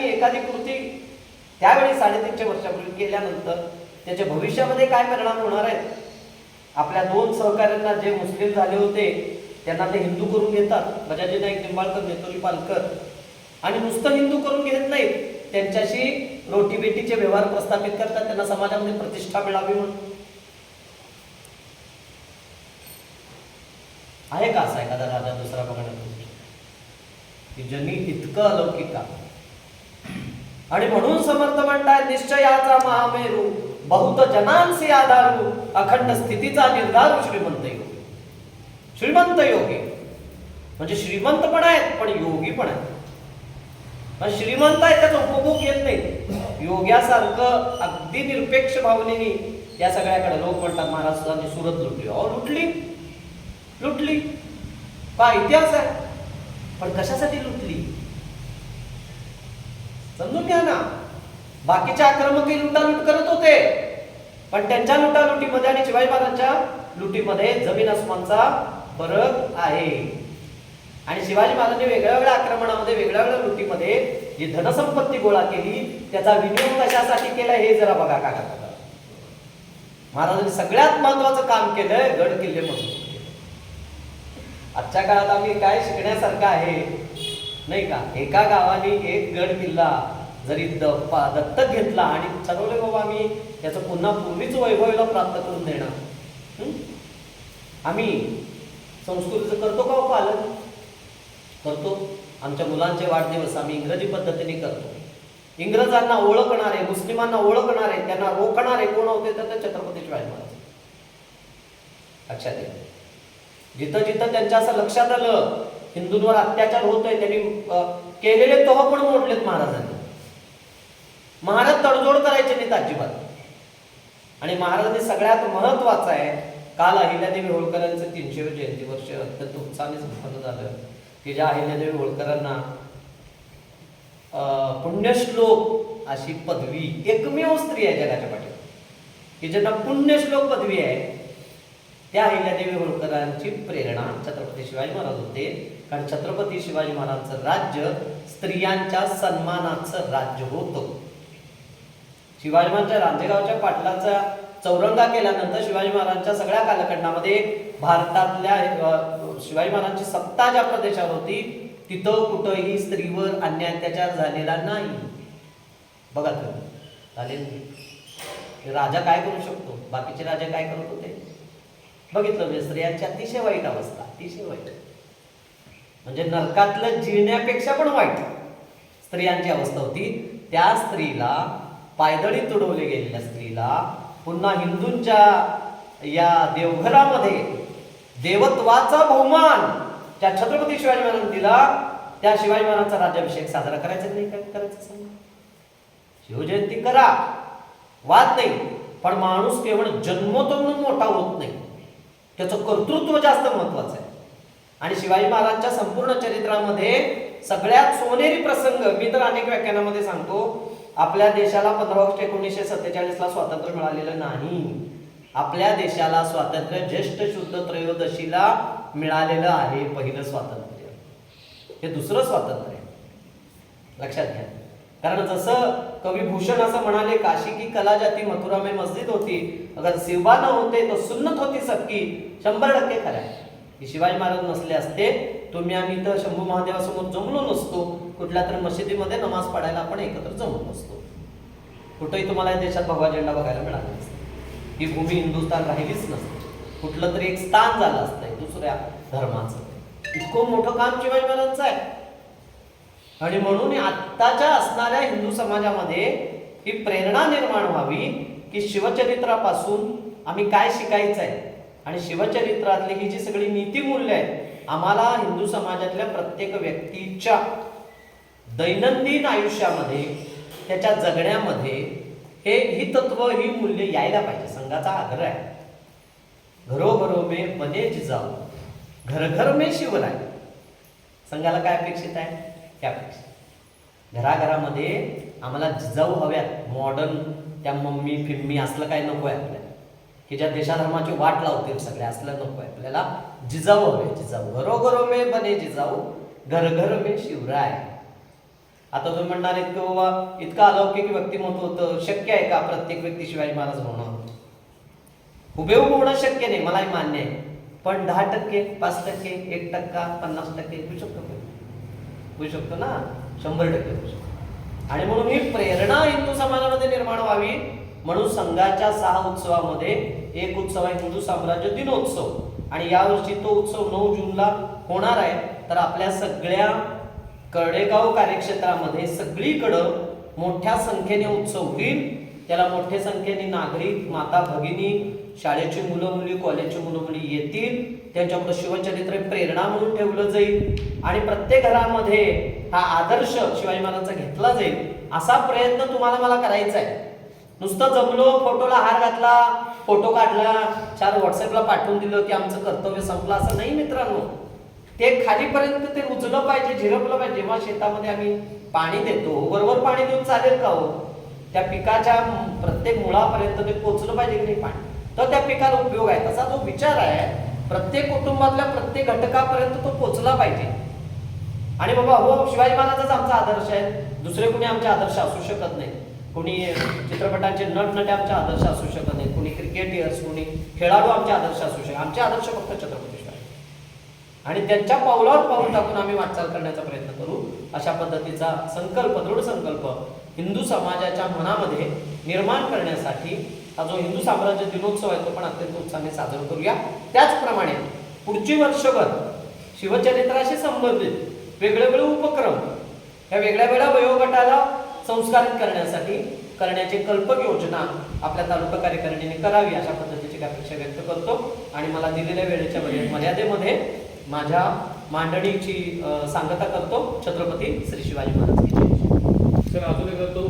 त्यांनी एखादी कृती त्यावेळी साडेतीनशे वर्षापूर्वी केल्यानंतर त्याच्या भविष्यामध्ये काय परिणाम होणार आहेत? आपल्या दोन सहकाऱ्यांना जे मुस्लिम झाले होते त्यांना ते हिंदू करून घेतात. बजाजी नाईक निंबाळकर नेतोली पालकर. आणि नुसतं हिंदू करून घेत नाहीत. त्यांच्याशी रोटीबेटीचे व्यवहार प्रस्थापित करतात. त्यांना समाजामध्ये प्रतिष्ठा मिळावी म्हणून. आहे का असा एखादा राजा दुसरा बघण्यात? की ज्यांनी इतकं अलौकिक काम आणि म्हणून समर्थ म्हणताय निश्चयाचा महामेरू बहुत जनांचे आधारू अखंड स्थितीचा निर्धारू श्रीमंत योगी. श्रीमंत योगी. म्हणजे श्रीमंत पण आहेत पण योगी पण आहेत. पण श्रीमंत आहे त्याचा उपभोग येत नाही. योग्यासारखं अगदी निरपेक्ष भावनेने या सगळ्याकडे लोक म्हणतात महाराष्ट्राने सुरत लुटली. अहो लुटली. लुटली. का इतिहास आहे. पण कशासाठी लुटली? समजून घ्या ना. बाकीचे आक्रमकही लुटालूट करत होते. पण त्यांच्या लुटालुटीमध्ये आणि शिवाजी महाराजांच्या लुटीमध्ये जमीन आसमानचा फरक आहे. आणि शिवाजी महाराजांनी वेगळ्या वेगळ्या आक्रमणामध्ये वेगळ्या वेगळ्या लुटीमध्ये जी धनसंपत्ती गोळा केली त्याचा विनियोग कशासाठी केला हे जरा बघा काय महाराजांनी सगळ्यात महत्वाचं काम केलंय गड किल्ले मजबूत केले. आजच्या काळात आम्ही काय शिकण्यासारखं आहे? नाही का? एका गावाने एक गड किल्ला जरी दप्पा दत्तक घेतला आणि ठरवले बाबा आम्ही त्याचं पुन्हा पूर्वीच वैभवला प्राप्त करून देणार. आम्ही संस्कृतीचं करतो का हो पालन? करतो. आमच्या मुलांचे वाढदिवस आम्ही इंग्रजी पद्धतीने करतो. इंग्रजांना ओळखणारे मुस्लिमांना ओळखणारे त्यांना रोखणारे कोण होते तर ते छत्रपती शिवाजी महाराज. लक्षात येईल जिथं जिथं त्यांच्या असं लक्षात आलं हिंदूंवर अत्याचार होतोय त्यांनी केलेले तोह पण मोडलेत महाराजांनी. महाराज तडजोड करायचे नाहीत अजिबात. आणि महाराजांनी सगळ्यात महत्वाचं आहे काल अहिल्यादेवी होळकरांचं तीनशे जयंती वर्ष अत्यंत उत्साहाने संपन्न झालं की ज्या अहिल्यादेवी होळकरांना पुण्यश्लोक अशी पदवी एकमेव स्त्री आहे जगाच्या पाठीवर की ज्यांना पुण्यश्लोक पदवी आहे त्या अहिल्यादेवी होळकरांची प्रेरणा. छत्रपती शिवाजी महाराज होते. कारण छत्रपती शिवाजी महाराजांचं राज्य स्त्रियांच्या सन्मानाचं राज्य होतं. शिवाजी महाराजांच्या रांजेगावच्या पाटलाचा चौरंगा केल्यानंतर शिवाजी महाराजांच्या सगळ्या कालखंडामध्ये भारतातल्या शिवाजी महाराजांची सत्ता ज्या प्रदेशावर होती तिथं कुठंही स्त्रीवर अन्याय अत्याचार झालेला नाही. बघा तुम्ही. चालेल राजा काय करू शकतो? बाकीचे राजा काय करत होते? बघितलं म्हणजे स्त्रियांची अतिशय वाईट अवस्था अतिशय वाईट. म्हणजे नरकातलं जिळण्यापेक्षा पण वाईट स्त्रियांची अवस्था होती. त्या स्त्रीला पायदळी तुडवले गेलेल्या स्त्रीला पुन्हा हिंदूंच्या या देवघरामध्ये देवत्वाचा बहुमान त्या छत्रपती शिवाजी महाराजांनी दिला. त्या शिवाजी महाराजांचा राज्याभिषेक साजरा करायचा नाही काय करायचं सांगा शिवजयंती करा. वाद नाही. पण माणूस केवळ जन्मतो म्हणून मोठा होत नाही. त्याचं कर्तृत्व जास्त महत्वाचं आहे. आणि शिवाजी महाराजांच्या संपूर्ण चरित्रामध्ये सगळ्यात सोनेरी प्रसंग मी तर अनेक व्याख्यानामध्ये सांगतो आपल्या देशाला पंधरा ऑगस्ट एकोणीसशे सत्तेचाळीस ला स्वातंत्र्य मिळालेलं नाही. आपल्या देशाला स्वातंत्र्य ज्येष्ठ शुद्ध त्रयोदशीला मिळालेलं आहे पहिलं स्वातंत्र्य. हे दुसरं स्वातंत्र्य. लक्षात घ्या. कारण जसं कवी भूषण असं म्हणाले काशी की कला जाती मथुरा में मस्जिद होती अगर शिवबा न होते तो सुन्नत होती सबकी शंभर टक्के खरं आहे. की शिवाजी महाराज नसले असते तुम्ही आम्ही तर शंभू महादेवासमोर जमलो नसतो कुठल्या तर मशिदीमध्ये नमाज पडायला आपण एकत्र जमलो नसतो. कुठंही तुम्हाला या देशात भगवा झेंडा बघायला मिळाला नसतो. ही भूमी हिंदुस्थान राहिलीच नसते. कुठलं तरी एक स्थान झालं असतंय दुसऱ्या धर्माचं. इतकं मोठं काम शिवाजी महाराजांचं आहे. आणि म्हणून आत्ताच्या असणाऱ्या हिंदू समाजामध्ये ही प्रेरणा निर्माण व्हावी की शिवचरित्रापासून आम्ही काय शिकायचं आहे? आणि शिवचरित्रातली ही जी सगळी नीतिमूल्य आहेत आम्हाला हिंदू समाजातल्या प्रत्येक व्यक्तीच्या दैनंदिन आयुष्यामध्ये त्याच्या जगण्यामध्ये हे ही तत्व ही मूल्य यायला पाहिजे. संघाचा आग्रह आहे. घरोघरो मे बने जिजाऊ घर घर मे शिवराय. संघाला काय अपेक्षित आहे? हे घराघरामध्ये आम्हाला जिजाऊ हव्यात मॉडर्न त्या मम्मी फिम्मी असलं काय नको आहे आपल्याला. की ज्या देशाधर्माची वाट लावतील सगळे असलं नको आहे आपल्याला. जिजाऊ हवे जिजाऊ. घरोघरो मे बने जिजाऊ घर घर मे शिवराय. आता तुम्ही म्हणणार आहेत की बाबा इतकं अलौकिक व्यक्तिमत्व होतं शक्य आहे का? प्रत्येक व्यक्ती शिवाजी महाराज होणं हुबेहूब होणं शक्य नाही मलाही मान्य आहे. पण दहा टक्के पाच टक्के एक टक्का पन्नास टक्के होऊ शकतो होऊ शकतो ना? शंभर टक्के होऊ शकतो. आणि म्हणून ही प्रेरणा हिंदू समाजामध्ये निर्माण व्हावी म्हणून संघाच्या सहा उत्सवामध्ये एक उत्सव आहे हिंदू साम्राज्य दिनोत्सव. आणि यावर्षी तो उत्सव नऊ जूनला होणार आहे. तर आपल्या सगळ्या कडेगाव कार्यक्षेत्रामध्ये सगळीकडं मोठ्या संख्येने उत्सव होईल. त्याला मोठ्या संख्येने नागरिक माता भगिनी शाळेची मुलं मुली कॉलेजची मुलं मुली येतील. त्यांच्याकडे शिवचरित्र प्रेरणा म्हणून ठेवलं जाईल आणि प्रत्येक घरामध्ये हा आदर्श शिवाजी महाराजांचा घेतला जाईल असा प्रयत्न तुम्हाला मला करायचा आहे. नुसतं जमलो फोटोला हार घातला फोटो काढला चार व्हॉट्सअपला पाठवून दिलं की आमचं कर्तव्य संपलं असं नाही मित्रांनो. ते खालीपर्यंत ते रुजलं पाहिजे झिरपलं पाहिजे. जेव्हा शेतामध्ये आम्ही पाणी देतो बरोबर पाणी देऊन चालेल का हो? त्या पिकाच्या प्रत्येक मुळापर्यंत ते पोचलं पाहिजे की नाही पाणी? तर त्या पिकाला उपयोग आहे. तसा जो विचार आहे प्रत्येक कुटुंबातल्या प्रत्येक घटकापर्यंत तो पोचला पाहिजे. आणि बाबा हो शिवाजी महाराजाचा आमचा आदर्श आहे. दुसरे कोणी आमचे आदर्श असू शकत नाही. कोणी चित्रपटांचे नटनटे आमचे आदर्श असू शकत नाही. कोणी क्रिकेटर्स कोणी खेळाडू आमचे आदर्श असू शकत आमचे आदर्श फक्त छत्रपती शिवाजी. आणि त्यांच्या पावलावर पाऊल टाकून आम्ही वाटचाल करण्याचा प्रयत्न करू अशा पद्धतीचा संकल्प दृढ संकल्प हिंदू समाजाच्या मनामध्ये निर्माण करण्यासाठी हा जो हिंदू साम्राज्य दिनोत्सव आहे तो पण अत्यंत उत्साहाने साजरा करूया. त्याचप्रमाणे पुढची वर्षभर शिवचरित्राशी संबंधित वेगवेगळे उपक्रम या वेगळ्या वेगळ्या वयोगटाला संस्कारित करण्यासाठी करण्याची कल्पक योजना आपल्या तालुका कार्यकारिणीने करावी अशा पद्धतीची अपेक्षा व्यक्त करतो. आणि मला दिलेल्या वेळेच्या मर्यादेमध्ये माझ्या मांडणीची सांगता करतो छत्रपती श्री शिवाजी महाराज